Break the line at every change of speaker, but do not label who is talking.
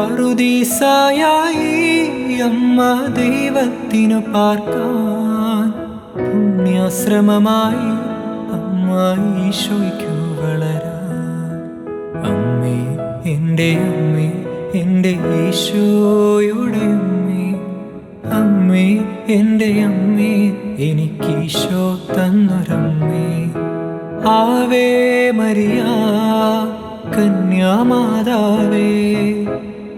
പറുദീസായായി അമ്മ ദൈവത്തിനു പാർക്കാൻ പുണ്യാശ്രമമായി അമ്മ ഈശോയ്ക്കു വളരാൻ. അമ്മേ എന്റെ അമ്മേ എന്റെ ഈശോയുടെ അമ്മേ. അമ്മേ എന്റെ അമ്മേ എനിക്ക് ഈശോ തന്നൊരമ്മേ. ആവേ മരിയ കന്യാമാതാവേ.